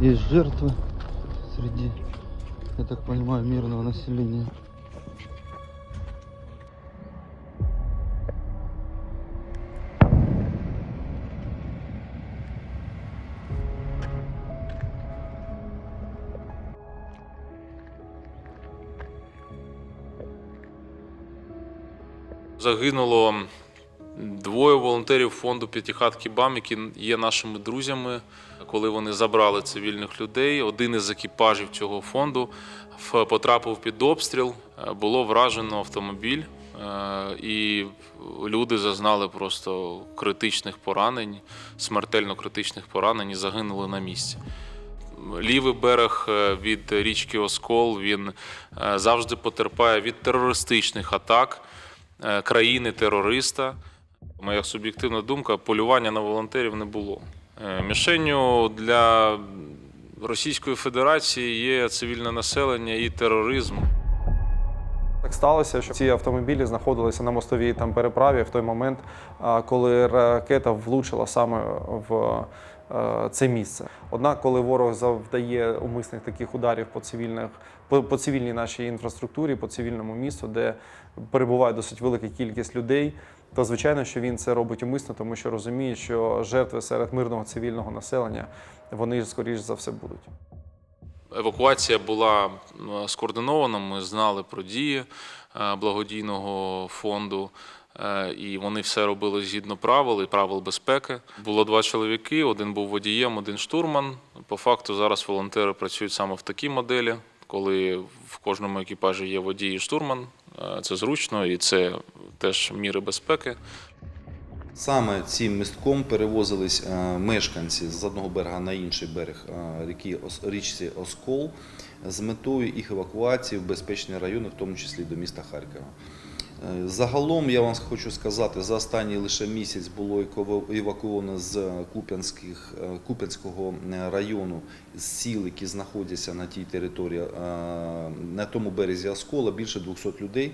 Есть жертвы среди, я так понимаю, мирного населения. Загинуло двоє волонтерів фонду П'ятихатки БАМ, які є нашими друзями. Коли вони забрали цивільних людей, один із екіпажів цього фонду потрапив під обстріл, е, було вражено автомобіль, е, і люди зазнали просто критичних поранень, смертельно критичних поранень і загинули на місці. Лівий берег е, від річки Оскол він завжди потерпає від терористичних атак країни-терориста. Моя суб'єктивна думка, полювання на волонтерів не було. Е, Мішенню для Російської Федерації є цивільне населення і тероризм. Так сталося, що ці автомобілі знаходилися на мостовій там переправі в той момент, коли ракета влучила саме в це місце. Однак, коли ворог завдає умисних таких ударів по цивільних по, по цивільній нашій інфраструктурі, по цивільному місту, де перебуває досить велика кількість людей, то звичайно, що він це робить умисно, тому що розуміє, що жертви серед мирного цивільного населення вони скоріш за все будуть. Евакуація була скоординована. Ми знали про дії е, благодійного фонду, е, і вони все робили згідно правил і правил безпеки. Було два чоловіки: один був водієм, один штурман. По факту зараз волонтери працюють саме в такій моделі, коли в кожному екіпажі є водій і штурман. Е, Це зручно і це теж міри безпеки. Саме цим містком перевозились е, мешканці з одного берега на інший берег е, ріки річці Оскол з метою їх евакуації в безпечні райони, в тому числі до міста Харкова. Е, Загалом я вам хочу сказати, за останній лише місяць було евакуовано з е, Куп'янського е, району з сіл, які знаходяться на тій території, на тому березі Оскола, більше 200 людей,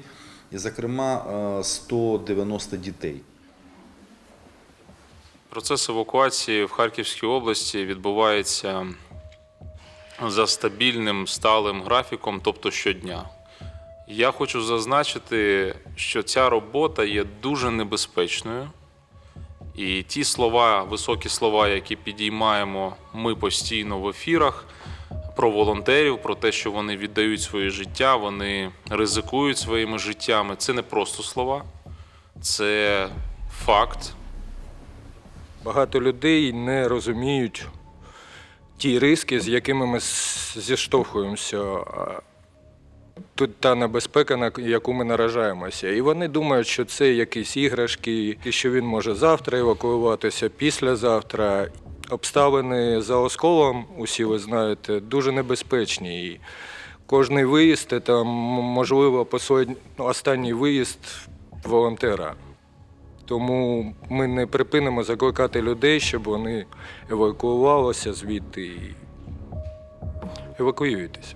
і, зокрема, е, 190 дітей. Процес евакуації в Харківській області відбувається за стабільним сталим графіком, тобто щодня. Я хочу зазначити, що ця робота є дуже небезпечною. І ті слова, високі слова, які підіймаємо ми постійно в ефірах про волонтерів, про те, що вони віддають своє життя, вони ризикують своїми життями. Це не просто слова, це факт. Багато людей не розуміють ті риски, з якими ми зіштовхуємося. Тут та небезпека, на яку ми наражаємося. І вони думають, що це якісь іграшки, і що він може завтра евакуюватися, післязавтра. Обставини за осколом, усі ви знаєте, дуже небезпечні. І кожний виїзд це можливо, ну, останній виїзд волонтера. Тому ми не припинимо закликати людей, щоб вони евакуювалися звідти і евакуюйтеся.